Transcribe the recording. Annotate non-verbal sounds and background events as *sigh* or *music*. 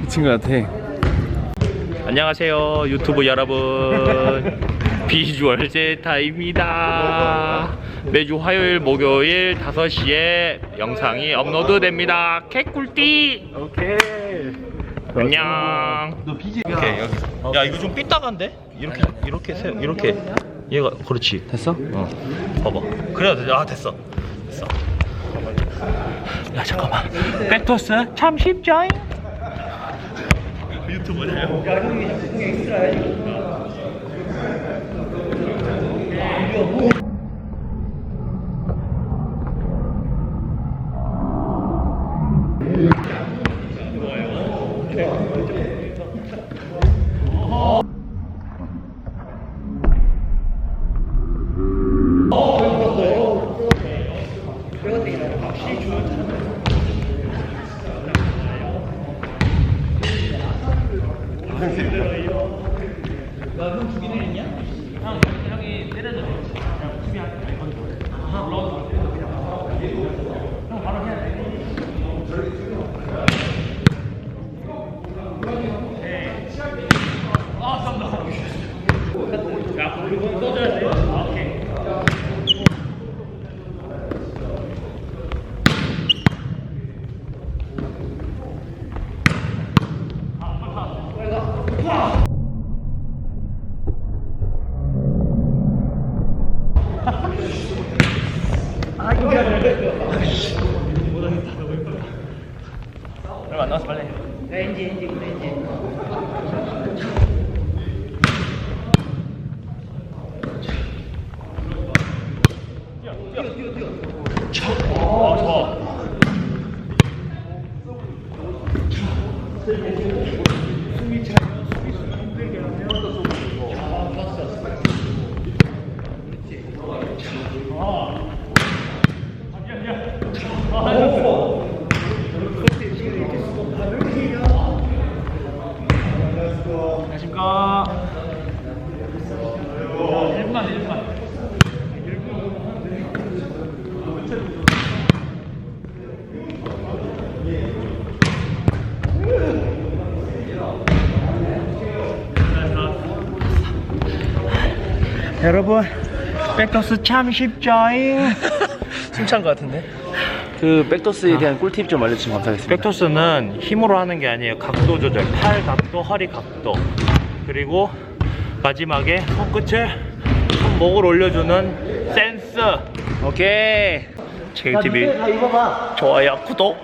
미친 것 같아. 안녕하세요 유튜브 여러분 비주얼 제타입니다 매주 화요일 목요일 5시에 영상이 업로드 됩니다 개꿀띠 오케이. 안녕 너. 오케이 여기 야 이거 좀 삐딱한데? 이렇게 이렇게 세 이렇게 얘가 그렇지. 됐어? 어. 봐봐. 그래야 돼. 아 됐어. 됐어. 야 잠깐만. 백토스 참 쉽죠? 유튜버네요 그냥 수비 아, 감사합니다. 또. 얼마 안 남았어 빨리. 안녕하십니까. 1분 1분. 여러분, 백토스 참 쉽죠잉. *laughs* 숨찬 것 같은데? 그 백토스에 대한 꿀팁 좀 알려주시면 감사하겠습니다. 백토스는 힘으로 하는 게 아니에요. 각도 조절, 팔 각도, 허리 각도. 그리고 마지막에 손끝을 손목을 올려주는 센스. 오케이. 입어봐. 좋아요, 구독.